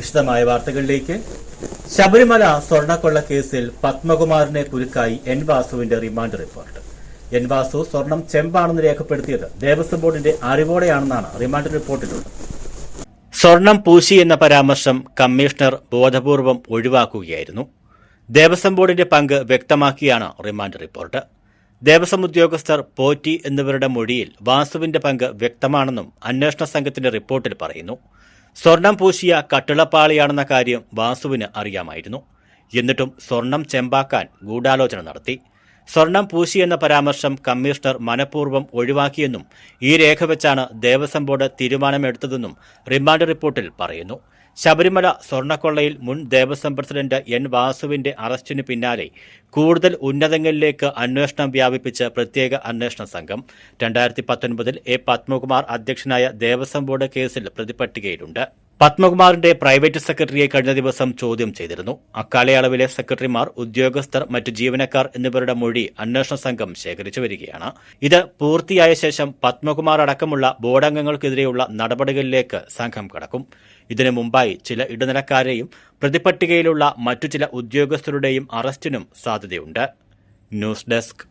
വിശദമായ വാർത്തകളിലേക്ക്. ശബരിമല സ്വർണക്കൊള്ള കേസിൽ പത്മകുമാറിനെ കുരുക്കായി എൻ വാസുവിന്റെ റിമാൻഡ് റിപ്പോർട്ട്. എൻ വാസു സ്വർണം ചെമ്പാണെന്ന് രേഖപ്പെടുത്തിയത് ദേവസ്വം ബോർഡിന്റെ അറിവോടെയാണെന്നാണ് റിമാൻഡ് റിപ്പോർട്ടിലുള്ളത്. സ്വർണം പൂശി എന്ന പരാമർശം കമ്മീഷണർ ബോധപൂർവം ഒഴിവാക്കുകയായിരുന്നു. ദേവസ്വം ബോർഡിന്റെ പങ്ക് വ്യക്തമാക്കിയാണ് റിമാൻഡ് റിപ്പോർട്ട്. ദേവസ്വം ഉദ്യോഗസ്ഥർ പോറ്റി എന്നിവരുടെ മൊഴിയിൽ വാസുവിന്റെ പങ്ക് വ്യക്തമാണെന്നും അന്വേഷണ സംഘത്തിന്റെ റിപ്പോർട്ടിൽ പറയുന്നു. സ്വർണം പൂശിയ കട്ടിളപ്പാളിയാണെന്ന കാര്യം വാസുവിന് അറിയാമായിരുന്നു. എന്നിട്ടും സ്വർണം ചെമ്പാക്കാൻ ഗൂഢാലോചന നടത്തി. സ്വർണം പൂശിയെന്ന പരാമർശം കമ്മീഷണർ മനഃപൂർവം ഒഴിവാക്കിയെന്നും ഈ രേഖ വെച്ചാണ് ദേവസ്വം ബോർഡ് തീരുമാനമെടുത്തതെന്നും റിമാൻഡ് റിപ്പോർട്ടിൽ പറയുന്നു. ശബരിമല സ്വർണക്കൊള്ളയിൽ മുൻ ദേവസ്വം പ്രസിഡന്റ് എൻ വാസുവിന്റെ അറസ്റ്റിന് പിന്നാലെ കൂടുതൽ ഉന്നതങ്ങളിലേക്ക് അന്വേഷണം വ്യാപിപ്പിച്ച് പ്രത്യേക അന്വേഷണ സംഘം. രണ്ടായിരത്തി പത്തൊൻപതിൽ എ പത്മകുമാർ അധ്യക്ഷനായ ദേവസ്വം ബോർഡ് കേസിൽ പ്രതിപട്ടികയിലുണ്ട്. പത്മകുമാറിന്റെ പ്രൈവറ്റ് സെക്രട്ടറിയെ കഴിഞ്ഞ ദിവസം ചോദ്യം ചെയ്തിരുന്നു. അക്കാലയളവിലെ സെക്രട്ടറിമാർ ഉദ്യോഗസ്ഥർ മറ്റു ജീവനക്കാർ എന്നിവരുടെ മൊഴി അന്വേഷണ സംഘം ശേഖരിച്ചു വരികയാണ്. ഇത് പൂർത്തിയായ ശേഷം പത്മകുമാർ അടക്കമുള്ള ബോർഡംഗങ്ങൾക്കെതിരെയുള്ള നടപടികളിലേക്ക് സംഘം കടക്കും. ഇതിനു മുമ്പായി ചില ഇടനിലക്കാരെയും പ്രതിപട്ടികയിലുള്ള മറ്റു ചില ഉദ്യോഗസ്ഥരുടെയും അറസ്റ്റിനും സാധ്യതയുണ്ട്. News desk